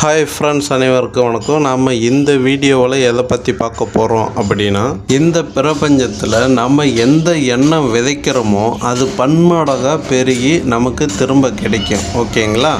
Hi friends அனைவருக்கும் வணக்கம். நாம் இந்த வீடியோவில் எதை பற்றி பார்க்க போகிறோம் அப்படின்னா இந்த பிரபஞ்சத்தில் நம்ம எந்த எண்ணம் விதைக்கிறோமோ அது பன்மடங்காக பெருகி நமக்கு திரும்ப கிடைக்கும். ஓகேங்களா?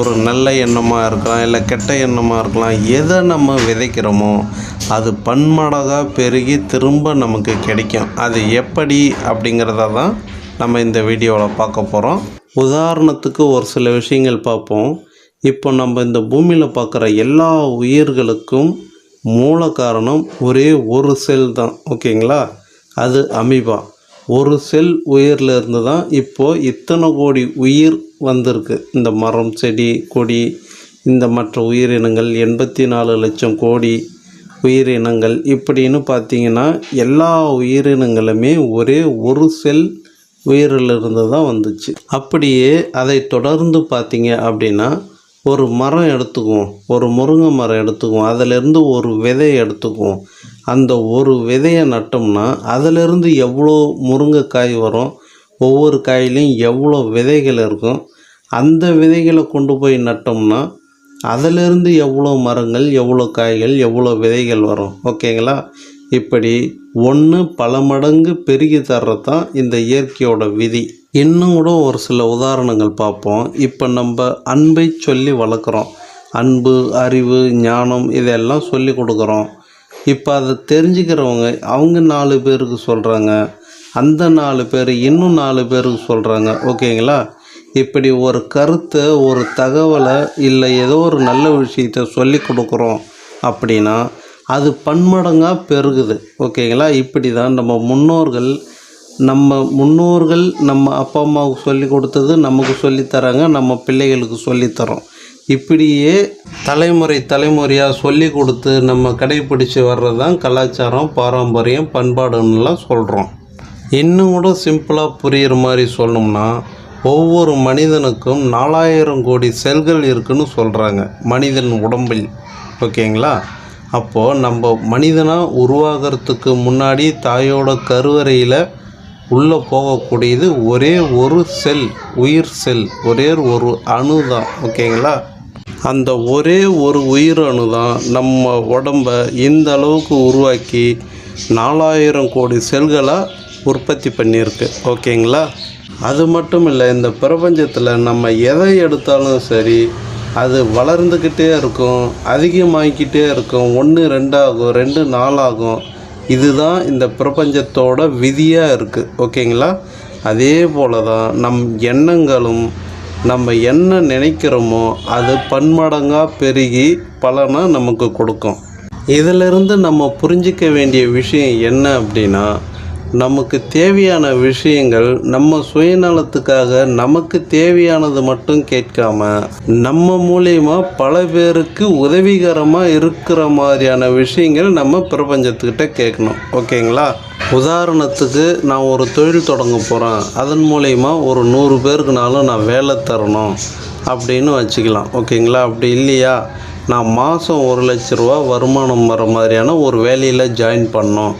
ஒரு நல்ல எண்ணமாக இருக்கலாம் இல்லை கெட்ட எண்ணமாக இருக்கலாம் எதை நம்ம விதைக்கிறோமோ அது பன்மடங்காக பெருகி திரும்ப நமக்கு கிடைக்கும். அது எப்படி அப்படிங்கிறத தான் நம்ம இந்த வீடியோவில் பார்க்க போகிறோம் உதாரணத்துக்கு ஒரு சில விஷயங்கள் பார்ப்போம். இப்போ நம்ம இந்த பூமியில் பார்க்குற எல்லா உயிர்களுக்கும் மூல காரணம் ஒரே ஒரு செல் தான் ஓகேங்களா? அது அமீபா. ஒரு செல் உயிரில் இருந்து தான் இப்போது இத்தனை கோடி உயிர் வந்திருக்கு. இந்த மரம் செடி கொடி இந்த மற்ற உயிரினங்கள் எண்பத்தி நாலு லட்சம் கோடி உயிரினங்கள் இப்படின்னு பார்த்தீங்கன்னா எல்லா உயிரினங்களுமே ஒரே ஒரு செல் உயிரிலிருந்து தான் வந்துச்சு. அப்படியே அதை தொடர்ந்து பார்த்தீங்க அப்படின்னா ஒரு மரம் எடுத்துக்குவோம் ஒரு முருங்கை மரம் எடுத்துக்குவோம் அதிலிருந்து ஒரு விதையை எடுத்துக்குவோம். அந்த ஒரு விதையை நட்டோம்னா அதிலிருந்து எவ்வளோ முருங்கைக்காய் வரும் ஒவ்வொரு காயிலையும் எவ்வளோ விதைகள் இருக்கும் அந்த விதைகளை கொண்டு போய் நட்டோம்னா அதிலிருந்து எவ்வளோ மரங்கள் எவ்வளோ காய்கள் எவ்வளோ விதைகள் வரும் ஓகேங்களா? இப்படி ஒன்று பல மடங்கு பெருகி தர்றது தான் இந்த இயற்கையோட விதி. இன்னும் கூட ஒரு சில உதாரணங்கள் பார்ப்போம். இப்போ நம்ம அன்பை சொல்லி வளர்க்குறோம். அன்பு அறிவு ஞானம் இதெல்லாம் சொல்லி கொடுக்குறோம். இப்போ அதை தெரிஞ்சுக்கிறவங்க அவங்க நாலு பேருக்கு சொல்கிறாங்க அந்த நாலு பேர் இன்னும் நாலு பேருக்கு சொல்கிறாங்க ஓகேங்களா? இப்படி ஒரு கருத்தை ஒரு தகவலை இல்லை ஏதோ ஒரு நல்ல விஷயத்த சொல்லி கொடுக்குறோம் அப்படின்னா அது பன்மடங்காக பெருகுது. ஓகேங்களா? இப்படி தான் நம்ம முன்னோர்கள் நம்ம முன்னோர்கள் நம்ம அப்பா அம்மாவுக்கு சொல்லி கொடுத்தது நமக்கு சொல்லித் தராங்க நம்ம பிள்ளைகளுக்கு சொல்லித்தரோம் இப்படியே தலைமுறை தலைமுறையாக சொல்லி கொடுத்து நம்ம கடைபிடிச்சு வர்றது தான் கலாச்சாரம் பாரம்பரியம் பண்பாடுன்னுலாம் சொல்கிறோம் இன்னும் கூட சிம்பிளாக புரிகிற மாதிரி சொல்லணும்னா ஒவ்வொரு மனிதனுக்கும் நாலாயிரம் கோடி செல்கள் இருக்குன்னு சொல்கிறாங்க மனிதன் உடம்பில். ஓகேங்களா? அப்போது நம்ம மனிதனாக உருவாகிறதுக்கு முன்னாடி தாயோட கருவறையில் உள்ளே போகக்கூடியது ஒரே ஒரு செல் உயிர் செல் ஒரே ஒரு அணு தான் ஓகேங்களா? அந்த ஒரே ஒரு உயிர் அணு தான் நம்ம உடம்ப இந்த அளவுக்கு உருவாக்கி நாலாயிரம் கோடி செல்களாக உற்பத்தி பண்ணியிருக்கு ஓகேங்களா? அது மட்டும் இல்லை இந்த பிரபஞ்சத்தில் நம்ம எதை எடுத்தாலும் சரி அது வளர்ந்துக்கிட்டே இருக்கும் அதிகமாகிக்கிட்டே இருக்கும். ஒன்று ரெண்டாகும் ரெண்டு நாலாகும் இதுதான் இந்த பிரபஞ்சத்தோட விதியாக இருக்குது ஓகேங்களா? அதே போல தான் நம் எண்ணங்களும் நம்ம என்ன நினைக்கிறோமோ அது பன்மடங்காக பெருகி பலனை நமக்கு கொடுக்கும். இதிலிருந்து நம்ம புரிஞ்சிக்க வேண்டிய விஷயம் என்ன அப்படின்னா நமக்கு தேவையான விஷயங்கள் நம்ம சுயநலத்துக்காக நமக்கு தேவையானது மட்டும் கேட்காம நம்ம மூலியமா பல பேருக்கு உதவிகரமாக இருக்கிற மாதிரியான விஷயங்கள் நம்ம பிரபஞ்சத்துக்கிட்ட கேட்கணும். ஓகேங்களா? உதாரணத்துக்கு நான் ஒரு தொழில் தொடங்க போகிறேன் அதன் மூலயமா ஒரு நூறு பேருக்குனாலும் நான் வேலை தரணும் அப்படின்னு வச்சுக்கலாம். ஓகேங்களா? அப்படி இல்லையா? நான் மாதம் ஒரு லட்ச ரூபா வருமானம் வர மாதிரியான ஒரு வேலையில் ஜாயின் பண்ணோம்.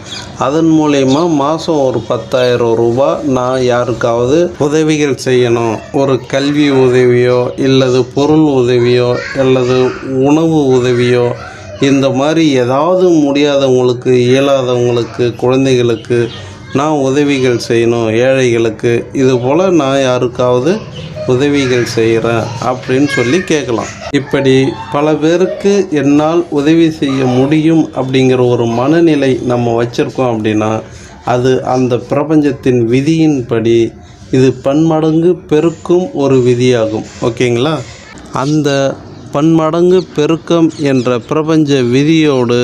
அதன் மூலயமா மாதம் ஒரு பத்தாயிரம் ரூபா நான் யாருக்காவது உதவிகள் செய்யணும். ஒரு கல்வி உதவியோ இல்லது பொருள் உதவியோ அல்லது உணவு உதவியோ இந்த மாதிரி ஏதாவது முடியாதவங்களுக்கு இயலாதவங்களுக்கு குழந்தைகளுக்கு நான் உதவிகள் செய்யணும் ஏழைகளுக்கு. இது போல் நான் யாருக்காவது உதவிகள் செய்கிறேன் அப்படின்னு சொல்லி கேட்கலாம் இப்படி பல பேருக்கு என்னால் உதவி செய்ய முடியும் அப்படிங்கிற ஒரு மனநிலை நம்ம வச்சுருக்கோம் அப்படின்னா அது அந்த பிரபஞ்சத்தின் விதியின்படி இது பன்மடங்கு பெருக்கும் ஒரு விதியாகும். ஓகேங்களா? அந்த பன்மடங்கு பெருக்கம் என்ற பிரபஞ்ச விதியோடு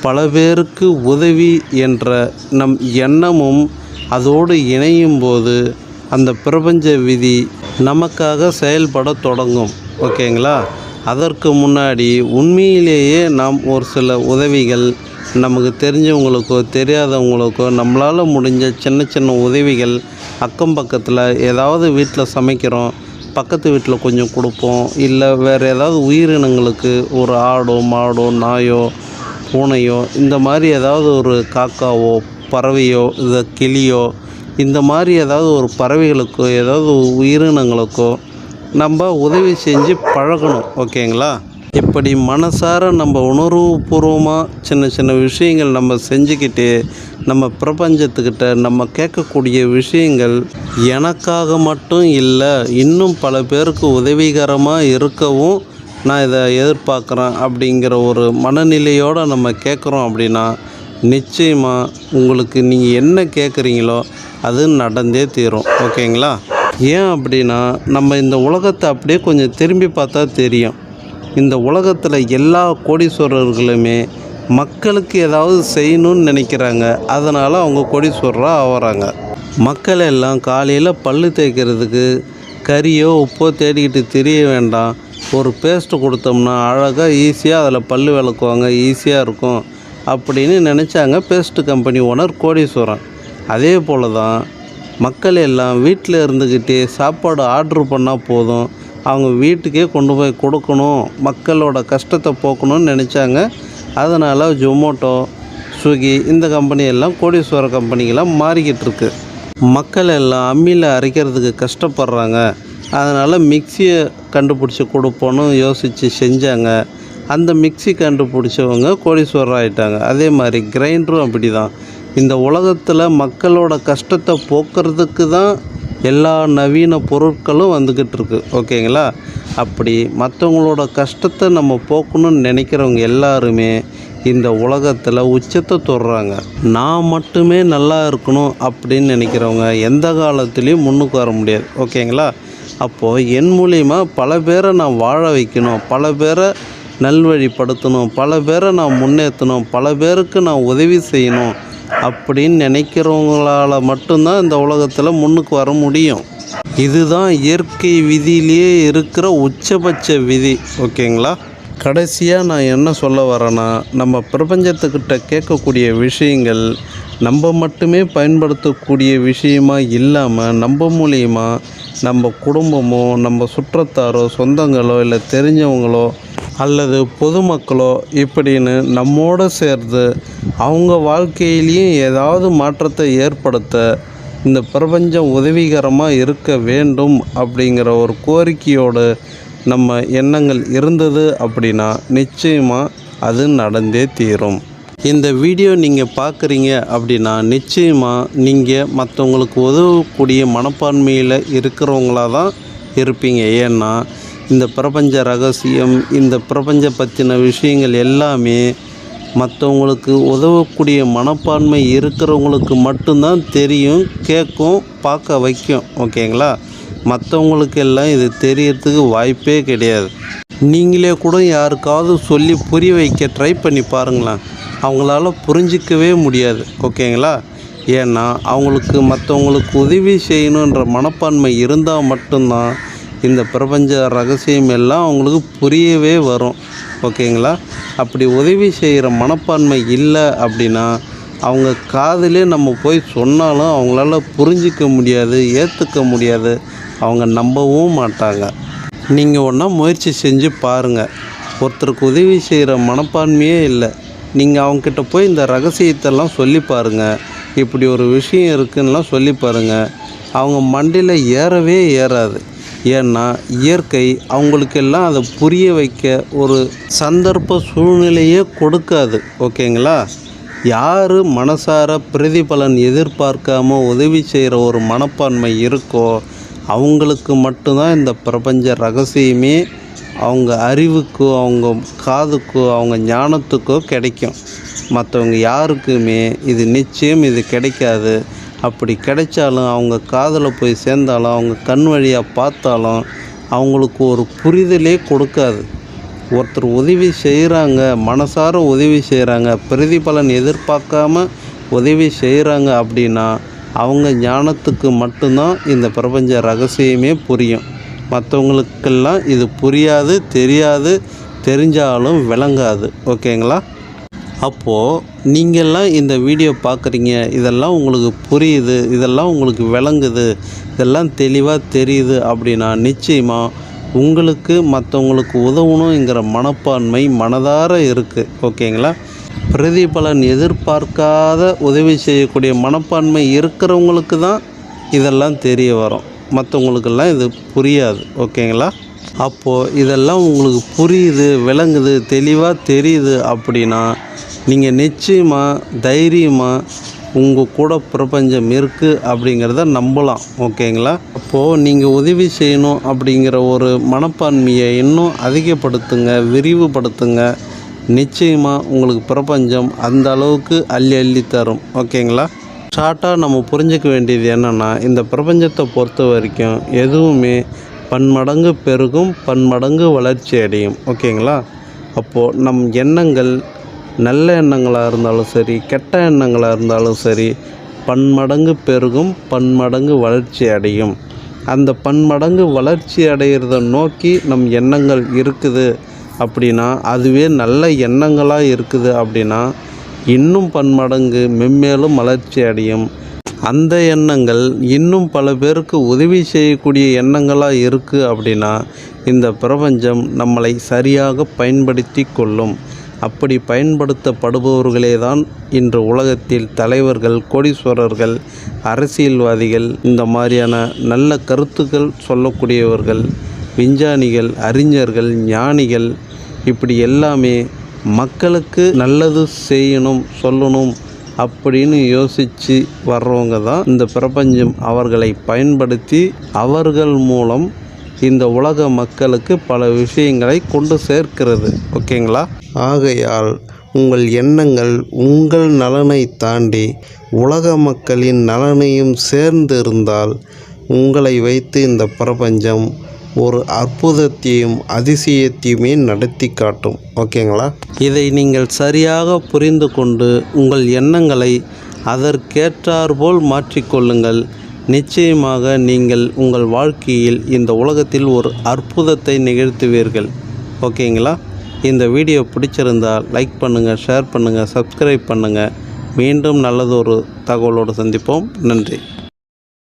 பல பேருக்கு உதவி என்ற நம் எண்ணமும் அதோடு இணையும் போது அந்த பிரபஞ்ச விதி நமக்காக செயல்பட தொடங்கும். ஓகேங்களா? அதற்கு முன்னாடி உண்மையிலேயே நாம் ஒரு சில உதவிகள் நமக்கு தெரிஞ்சவங்களுக்கோ தெரியாதவங்களுக்கோ நம்மளால் முடிஞ்ச சின்ன சின்ன உதவிகள் அக்கம் பக்கத்தில் ஏதாவது வீட்டில் சமைக்கிறோம் பக்கத்து வீட்டில் கொஞ்சம் கொடுப்போம் இல்லை வேறு ஏதாவது உயிரினங்களுக்கு ஒரு ஆடோ மாடோ நாயோ பூனையோ இந்த மாதிரி ஏதாவது ஒரு காக்காவோ பறவையோ இல்லை கிளியோ இந்த மாதிரி ஏதாவது ஒரு பறவைகளுக்கோ ஏதாவது உயிரினங்களுக்கோ நம்ம உதவி செஞ்சு பழகணும் ஓகேங்களா? இப்படி மனசார நம்ம உணர்வுபூர்வமாக சின்ன சின்ன விஷயங்கள் நம்ம செஞ்சுக்கிட்டு நம்ம பிரபஞ்சத்துக்கிட்ட நம்ம கேட்கக்கூடிய விஷயங்கள் எனக்காக மட்டும் இல்லை இன்னும் பல பேருக்கு உதவிகரமாக இருக்கவும் நான் இதை எதிர்பார்க்குறேன் அப்படிங்கிற ஒரு மனநிலையோடு நம்ம கேட்குறோம் அப்படின்னா நிச்சயமாக உங்களுக்கு நீங்கள் என்ன கேட்குறீங்களோ அது நடந்தே தீரும். ஓகேங்களா? ஏன் அப்படின்னா நம்ம இந்த உலகத்தை அப்படியே கொஞ்சம் திரும்பி பார்த்தா தெரியும். இந்த உலகத்தில் எல்லா கோடீஸ்வரர்களுமே மக்களுக்கு ஏதாவது செய்யணும்னு நினைக்கிறாங்க. அதனால் அவங்க கோடீஸ்வரராக ஆகிறாங்க மக்கள் எல்லாம் காலையில் பல்லு தேய்க்கிறதுக்கு கறியோ உப்போ தேடிக்கிட்டு தெரிய வேண்டாம். ஒரு பேஸ்ட்டு கொடுத்தோம்னா அழகாக ஈஸியாக அதில் பல்லு விளக்குவாங்க ஈஸியாக இருக்கும். அப்படின்னு நினச்சாங்க பேஸ்ட்டு கம்பெனி ஓனர் கோடீஸ்வரன். அதே போல் தான் மக்கள் எல்லாம் வீட்டில் இருந்துக்கிட்டே சாப்பாடு ஆர்டர் பண்ணால் போதும். அவங்க வீட்டுக்கே கொண்டு போய் கொடுக்கணும். மக்களோட கஷ்டத்தை போக்கணும்னு நினச்சாங்க. அதனால் ஜொமோட்டோ ஸ்விக்கி இந்த கம்பெனி எல்லாம் கோடீஸ்வர கம்பெனிகளாக மாறிக்கிட்டு இருக்கு. மக்கள் எல்லாம் அம்மியில் அரைக்கிறதுக்கு கஷ்டப்படுறாங்க. அதனால் மிக்சியை கண்டுபிடிச்சி கொடுப்போன்னு யோசித்து செஞ்சாங்க. அந்த மிக்ஸி கண்டுபிடிச்சவங்க கோடீஸ்வரர் ஆகிட்டாங்க அதே மாதிரி கிரைண்டரும் அப்படி தான் இந்த உலகத்தில் மக்களோட கஷ்டத்தை போக்குறதுக்கு தான் எல்லா நவீன பொருட்களும் வந்துக்கிட்டு இருக்கு. ஓகேங்களா? அப்படி மற்றவங்களோட கஷ்டத்தை நம்ம போக்கணும்னு நினைக்கிறவங்க எல்லாருமே இந்த உலகத்தில் உச்சத்தை தொடுறாங்க. நான் மட்டுமே நல்லா இருக்கணும் அப்படின்னு நினைக்கிறவங்க எந்த காலத்துலேயும் முன்னுக்கு வர முடியாது. ஓகேங்களா? அப்போது என் மூலிமா பல பேரை நான் வாழ வைக்கணும். பல பேரை நல்வழிப்படுத்தணும். பல பேரை நான் முன்னேற்றணும். பல பேருக்கு நான் உதவி செய்யணும். அப்படின்னு நினைக்கிறவங்களால மட்டும்தான் இந்த உலகத்தில் முன்னுக்கு வர முடியும். இதுதான் இயற்கை விதியிலேயே இருக்கிற உச்சபட்ச விதி ஓகேங்களா? கடைசியாக நான் என்ன சொல்ல வரேன்னா நம்ம பிரபஞ்சத்துக்கிட்ட கேட்கக்கூடிய விஷயங்கள் நம்ம மட்டுமே பயன்படுத்தக்கூடிய விஷயமா இல்லாமல் நம்ம மூலியமா நம்ம குடும்பமோ நம்ம சுற்றத்தாரோ சொந்தங்களோ இல்லை தெரிஞ்சவங்களோ அல்லது பொதுமக்களோ இப்படின்னு நம்மோடு சேர்ந்து அவங்க வாழ்க்கையிலையும் ஏதாவது மாற்றத்தை ஏற்படுத்த இந்த பிரபஞ்சம் உதவிகரமாக இருக்க வேண்டும் அப்படிங்கிற ஒரு கோரிக்கையோடு நம்ம எண்ணங்கள் இருந்தது அப்படின்னா நிச்சயமாக அது நடந்தே தீரும். இந்த வீடியோ நீங்கள் பார்க்குறீங்க அப்படின்னா நிச்சயமாக நீங்கள் மற்றவங்களுக்கு உதவக்கூடிய மனப்பான்மையில் இருக்கிறவங்களாக தான் இருப்பீங்க. ஏன்னா இந்த பிரபஞ்ச ரகசியம் இந்த பிரபஞ்ச பற்றின விஷயங்கள் எல்லாமே மற்றவங்களுக்கு உதவக்கூடிய மனப்பான்மை இருக்கிறவங்களுக்கு மட்டும்தான் தெரியும் கேட்கும் பார்க்க வைக்கும். ஓகேங்களா? மற்றவங்களுக்கு எல்லாம் இது தெரியறதுக்கு வாய்ப்பே கிடையாது. நீங்களே கூட யாருக்காவது சொல்லி புரிய வைக்க ட்ரை பண்ணி பாருங்களேன். அவங்களால புரிஞ்சிக்கவே முடியாது. ஓகேங்களா? ஏன்னா அவங்களுக்கு மற்றவங்களுக்கு உதவி செய்யணுன்ற மனப்பான்மை இருந்தால் மட்டும்தான் இந்த பிரபஞ்ச ரகசியம் எல்லாம் அவங்களுக்கு புரியவே வரும். ஓகேங்களா? அப்படி உதவி செய்கிற மனப்பான்மை இல்லை அப்படின்னா அவங்க காதிலே நம்ம போய் சொன்னாலும் அவங்களால புரிஞ்சிக்க முடியாது ஏற்றுக்க முடியாது. அவங்க நம்பவும் மாட்டாங்க. நீங்கள் ஒன்றா முயற்சி செஞ்சு பாருங்கள் ஒருத்தருக்கு உதவி செய்கிற மனப்பான்மையே இல்லை. நீங்கள் அவங்கக்கிட்ட போய் இந்த ரகசியத்தெல்லாம் சொல்லி பாருங்கள் இப்படி ஒரு விஷயம் இருக்குன்னெலாம் சொல்லி பாருங்கள் அவங்க மண்டியில் ஏறவே ஏறாது. ஏன்னா இயற்கை அவங்களுக்கெல்லாம் அதை புரிய வைக்க ஒரு சந்தர்ப்ப சூழ்நிலையே கொடுக்காது ஓகேங்களா? யார் மனசார பிரதிபலன் எதிர்பார்க்காம உதவி செய்கிற ஒரு மனப்பான்மை இருக்கோ அவங்களுக்கு மட்டும்தான் இந்த பிரபஞ்ச ரகசியமே அவங்க அறிவுக்கோ அவங்க காதுக்கோ அவங்க ஞானத்துக்கோ கிடைக்கும். மற்றவங்க யாருக்குமே இது நிச்சயம் இது கிடைக்காது. அப்படி கிடைச்சாலும் அவங்க காதில் போய் சேர்ந்தாலும் அவங்க கண் வழியாக பார்த்தாலும் அவங்களுக்கு ஒரு புரிதலே கொடுக்காது. ஒருத்தர் உதவி செய்கிறாங்க மனசார உதவி செய்கிறாங்க பிரதிபலன் எதிர்பார்க்காம உதவி செய்கிறாங்க அப்படின்னா அவங்க ஞானத்துக்கு மட்டும்தான் இந்த பிரபஞ்ச ரகசியமே புரியும். மற்றவங்களுக்கெல்லாம் இது புரியாது தெரியாது தெரிஞ்சாலும் விளங்காது. ஓகேங்களா? அப்போது நீங்கள்லாம் இந்த வீடியோ பார்க்குறீங்க இதெல்லாம் உங்களுக்கு புரியுது இதெல்லாம் உங்களுக்கு விளங்குது இதெல்லாம் தெளிவாக தெரியுது அப்படின்னா நிச்சயமாக உங்களுக்கு மற்றவங்களுக்கு உதவணுங்கிற மனப்பான்மை மனதார இருக்குது ஓகேங்களா? பிரதிபலன் எதிர்பார்க்காத உதவி செய்யக்கூடிய மனப்பான்மை இருக்கிறவங்களுக்கு தான் இதெல்லாம் தெரிய வரும். மற்றவங்களுக்கெல்லாம் இது புரியாது ஓகேங்களா? அப்போது இதெல்லாம் உங்களுக்கு புரியுது விளங்குது தெளிவாக தெரியுது அப்படின்னா நீங்கள் நிச்சயமாக தைரியமாக உங்கள் கூட பிரபஞ்சம் இருக்குது அப்படிங்கிறத நம்பலாம் ஓகேங்களா? அப்போது நீங்கள் உதவி செய்யணும் அப்படிங்கிற ஒரு மனப்பான்மையை இன்னும் அதிகப்படுத்துங்க விரிவுபடுத்துங்க. நிச்சயமாக உங்களுக்கு பிரபஞ்சம் அந்த அளவுக்கு அள்ளி அள்ளி தரும் ஓகேங்களா? ஷார்ட்டாக நம்ம புரிஞ்சிக்க வேண்டியது என்னென்னா இந்த பிரபஞ்சத்தை பொறுத்த வரைக்கும் எதுவுமே பன்மடங்கு பெருகும் பன்மடங்கு வளர்ச்சி அடையும். ஓகேங்களா? அப்போது நம் எண்ணங்கள் நல்ல எண்ணங்களாக இருந்தாலும் சரி கெட்ட எண்ணங்களாக இருந்தாலும் சரி பன்மடங்கு பெருகும் பன்மடங்கு வளர்ச்சி அடையும். அந்த பன்மடங்கு வளர்ச்சி அடைகிறத நோக்கி நம் எண்ணங்கள் இருக்குது அப்படின்னா அதுவே நல்ல எண்ணங்களாக இருக்குது அப்படின்னா இன்னும் பன்மடங்கு மென்மேலும் வளர்ச்சி அடையும். அந்த எண்ணங்கள் இன்னும் பல பேருக்கு உதவி செய்யக்கூடிய எண்ணங்களாக இருக்குது அப்படின்னா இந்த பிரபஞ்சம் நம்மளை சரியாக பயன்படுத்தி கொள்ளும். அப்படி பயன்படுத்தப்படுபவர்களே தான் இன்று உலகத்தில் தலைவர்கள் கோடீஸ்வரர்கள் அரசியல்வாதிகள் இந்த மாதிரியான நல்ல கருத்துக்கள் சொல்லக்கூடியவர்கள் விஞ்ஞானிகள் அறிஞர்கள் ஞானிகள் இப்படி எல்லாமே மக்களுக்கு நல்லது செய்யணும் சொல்லணும் அப்படின்னு யோசித்து வர்றவங்க தான் இந்த பிரபஞ்சம். அவர்களை பயன்படுத்தி அவர்கள் மூலம் இந்த உலக மக்களுக்கு பல விஷயங்களை கொண்டு சேர்க்கிறது. ஓகேங்களா? ஆகையால் உங்கள் எண்ணங்கள் உங்கள் நலனை தாண்டி உலக மக்களின் நலனையும் சேர்ந்து இருந்தால் உங்களை வைத்து இந்த பிரபஞ்சம் ஒரு அற்புதத்தையும் அதிசயத்தையுமே நடத்தி காட்டும். ஓகேங்களா? இதை நீங்கள் சரியாக புரிந்து கொண்டு உங்கள் எண்ணங்களை அதற்கேற்றாற்போல் மாற்றிக்கொள்ளுங்கள் நிச்சயமாக நீங்கள் உங்கள் வாழ்க்கையில் இந்த உலகத்தில் ஒரு அற்புதத்தை நிகழ்த்துவீர்கள். ஓகேங்களா? இந்த வீடியோ பிடிச்சிருந்தால் லைக் பண்ணுங்கள் ஷேர் பண்ணுங்கள் சப்ஸ்கிரைப் பண்ணுங்கள் மீண்டும் நல்லதொரு தகவலோடு சந்திப்போம். நன்றி.